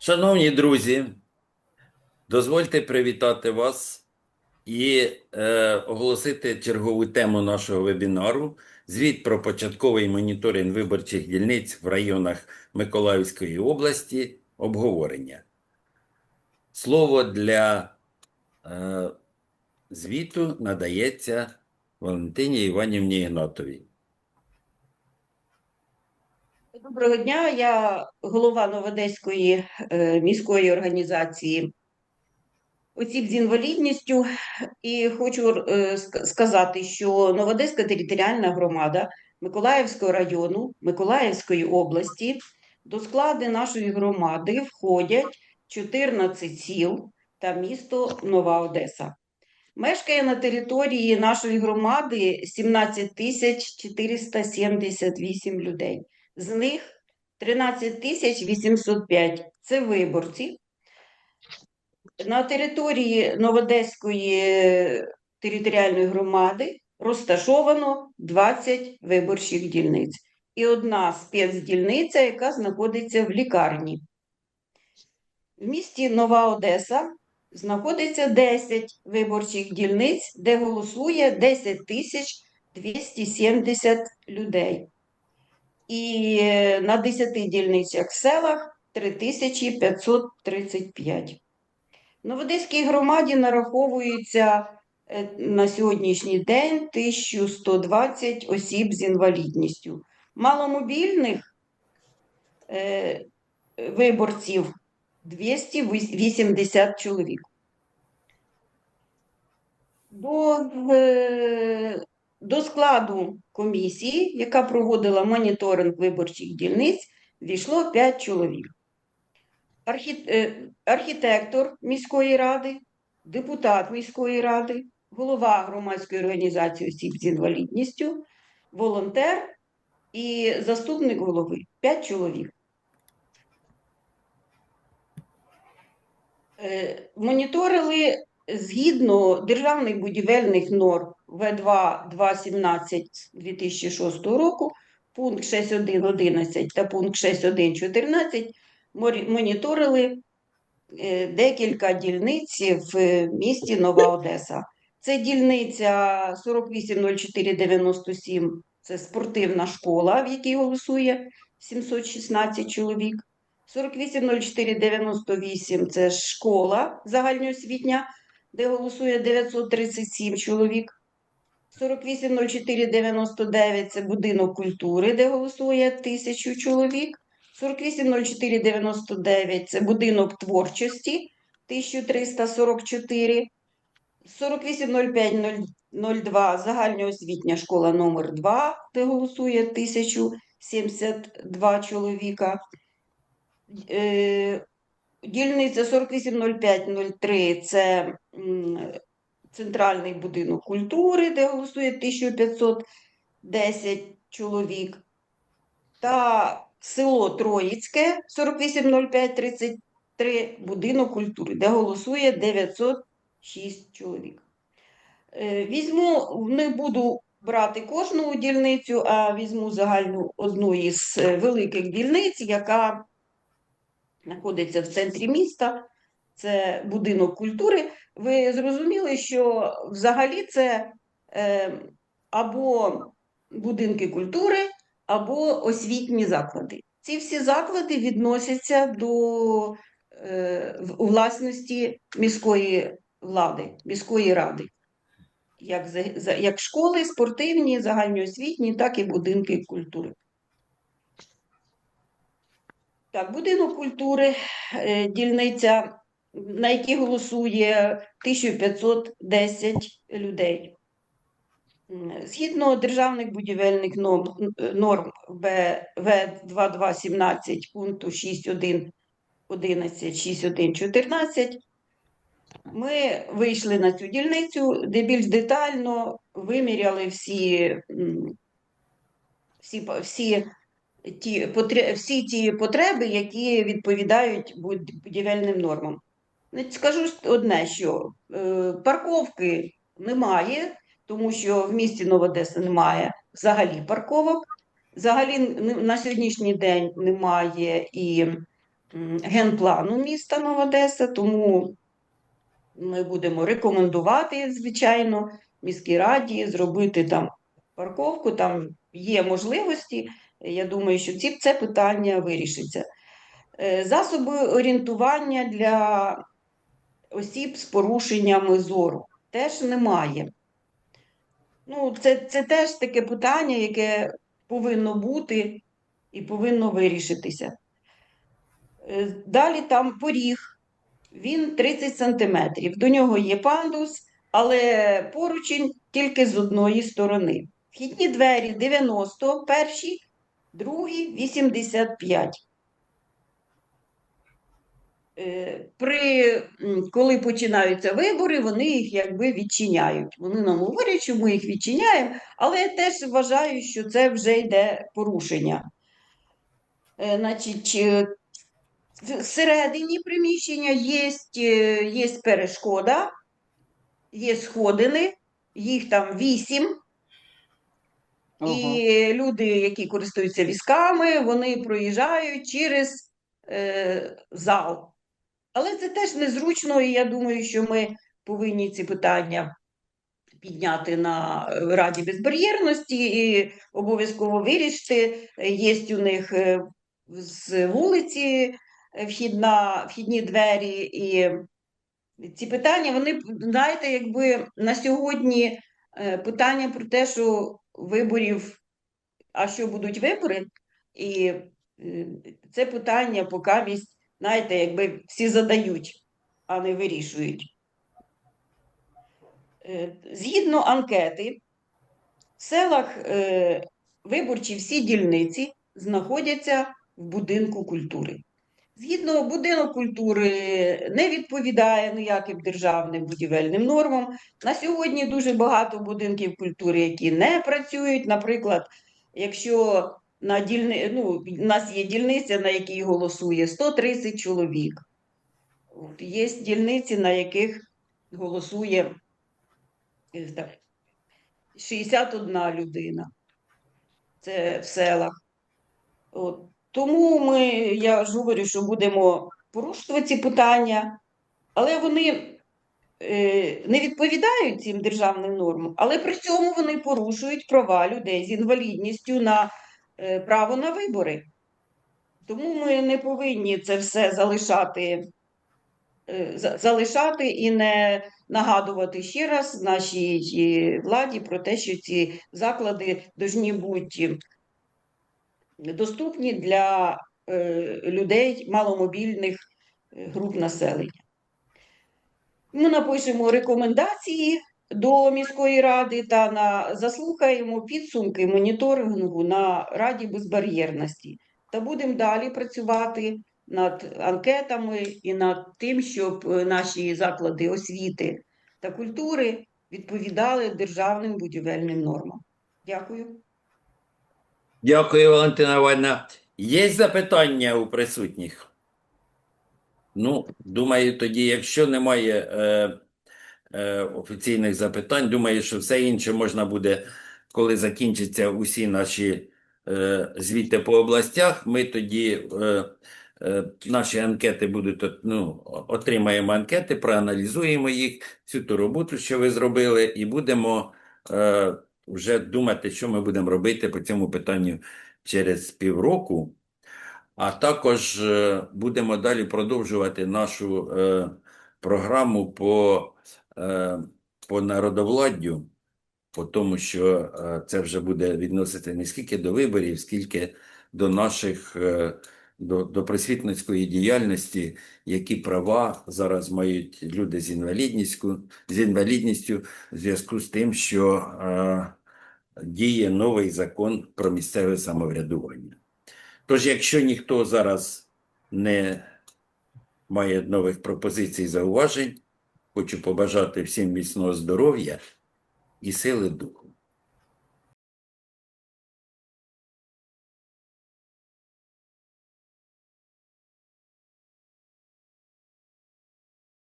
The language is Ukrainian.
Шановні друзі, дозвольте привітати вас і е, оголосити чергову тему нашого вебінару звіт про початковий моніторинг виборчих дільниць в районах Миколаївської області. Обговорення. Слово для е, звіту надається Валентині Іванівні Ігнатовій. Доброго дня, я голова Новодеської е, міської організації осіб з інвалідністю, і хочу е, сказати, що Новодеська територіальна громада Миколаївського району Миколаївської області до складу нашої громади входять 14 сіл та місто Нова Одеса. Мешкає на території нашої громади 17 тисяч 478 людей. З них 13 805 – це виборці. На території Новодеської територіальної громади розташовано 20 виборчих дільниць і одна спецдільниця, яка знаходиться в лікарні. В місті Нова Одеса знаходиться 10 виборчих дільниць, де голосує 10 270 людей і на 10 дільницях селах 3535. В Новодеській громаді нараховується е, на сьогоднішній день 1120 осіб з інвалідністю. Маломобільних е, виборців 280 чоловік. До, е, до складу комісії, яка проводила моніторинг виборчих дільниць, війшло 5 чоловік. Е, Архітектор міської ради, депутат міської ради, голова громадської організації осіб з інвалідністю, волонтер і заступник голови 5 чоловік. Е, Моніторили згідно державних будівельних норм В2 2.17 2006 року, пункт 6.1.11 та пункт 6.1.14 морі- моніторили е, декілька дільниць в місті Нова Одеса. Це дільниця 480497, це спортивна школа, в якій голосує 716 чоловік. 480498 це школа загальноосвітня, де голосує 937 чоловік. 480499 це будинок культури, де голосує 1000 чоловік. 480499 це будинок творчості 1344. 480502 загальноосвітня школа номер 2 де голосує 1072 чоловіка. Е, Дільниця 480503 це центральний будинок культури, де голосує 1510 чоловік. Та село Троїцьке 480533 будинок культури, де голосує 906 чоловік. Е, Візьму, не буду брати кожну дільницю, а візьму загальну одну із е, великих дільниць, яка знаходиться в центрі міста. Це будинок культури. Ви зрозуміли, що взагалі це е, або будинки культури, або освітні заклади. Ці всі заклади відносяться до е, власності міської влади, міської ради. Як, як школи, спортивні, загальноосвітні, так і будинки культури. Так, будинок культури, е, дільниця, на якій голосує 1510 людей. Згідно державних будівельних норм, норм В2217 пункту 6.1, 11, 6.1, 14, ми вийшли на цю дільницю, де більш детально виміряли всі, всі, всі, ті, всі ті потреби, які відповідають будівельним нормам. Скажу одне, що е, парковки немає, тому що в місті Новодеса немає взагалі парковок. Взагалі на сьогоднішній день немає і генплану міста Нова Одеса, тому ми будемо рекомендувати, звичайно, міській раді зробити там парковку, там є можливості. Я думаю, що ці, це питання вирішиться. Е, Засоби орієнтування для осіб з порушеннями зору теж немає. Ну, це, це теж таке питання, яке повинно бути і повинно вирішитися. Е, Далі там поріг, він 30 сантиметрів. До нього є пандус, але поручень тільки з одної сторони. Вхідні двері 90, перші, другі 85. Е, При, коли починаються вибори, вони їх якби відчиняють. Вони нам говорять, що ми їх відчиняємо, але я теж вважаю, що це вже йде порушення. Е, Значить, е, всередині приміщення є, є перешкода, є сходини, їх там вісім. І люди, які користуються візками, вони проїжджають через е, зал. Але це теж незручно, і я думаю, що ми повинні ці питання підняти на е, Раді безбар'єрності і обов'язково вирішити. Є у них е, з вулиці е, вхідна, вхідні двері, і ці питання, вони, знаєте, якби на сьогодні питання про те, що виборів, а що будуть вибори, і це питання поки місць, знаєте, якби всі задають, а не вирішують. Е, Згідно анкети, в селах е, виборчі всі дільниці знаходяться в будинку культури. Згідно будинок культури не відповідає ніяким державним будівельним нормам. На сьогодні дуже багато будинків культури, які не працюють. Наприклад, якщо на дільни... ну, у нас є дільниця, на якій голосує 130 чоловік. От, Є дільниці, на яких голосує е, так, 61 людина. Це в селах. От. Тому ми, я ж говорю, що будемо порушувати ці питання, але вони е, не відповідають цим державним нормам, але при цьому вони порушують права людей з інвалідністю на право на вибори. Тому ми не повинні це все залишати, е, залишати і не нагадувати ще раз нашій владі про те, що ці заклади повинні бути доступні для е, людей маломобільних е, груп населення. Ми напишемо рекомендації до міської ради та на, заслухаємо підсумки моніторингу на Раді безбар'єрності та будемо далі працювати над анкетами і над тим, щоб е, наші заклади освіти та культури відповідали державним будівельним нормам. Дякую. Дякую, Валентина Івановна. Є запитання у присутніх? Ну, думаю, тоді, якщо немає е, е, офіційних запитань, думаю, що все інше можна буде, коли закінчаться усі наші е, звіти по областях, ми тоді е, наші анкети будуть, ну, отримаємо анкети, проаналізуємо їх, всю ту роботу, що ви зробили, і будемо вже думати, що ми будемо робити по цьому питанню через півроку. А також будемо далі продовжувати нашу е, програму по, по народовладдю, по тому, що е, це вже буде відносити не скільки до виборів, скільки до наших е, до, до просвітницької діяльності, які права зараз мають люди з інвалідністю, з інвалідністю в зв'язку з тим, що е, діє новий закон про місцеве самоврядування. Тож, якщо ніхто зараз не має нових пропозицій зауважень, хочу побажати всім міцного здоров'я і сили духу.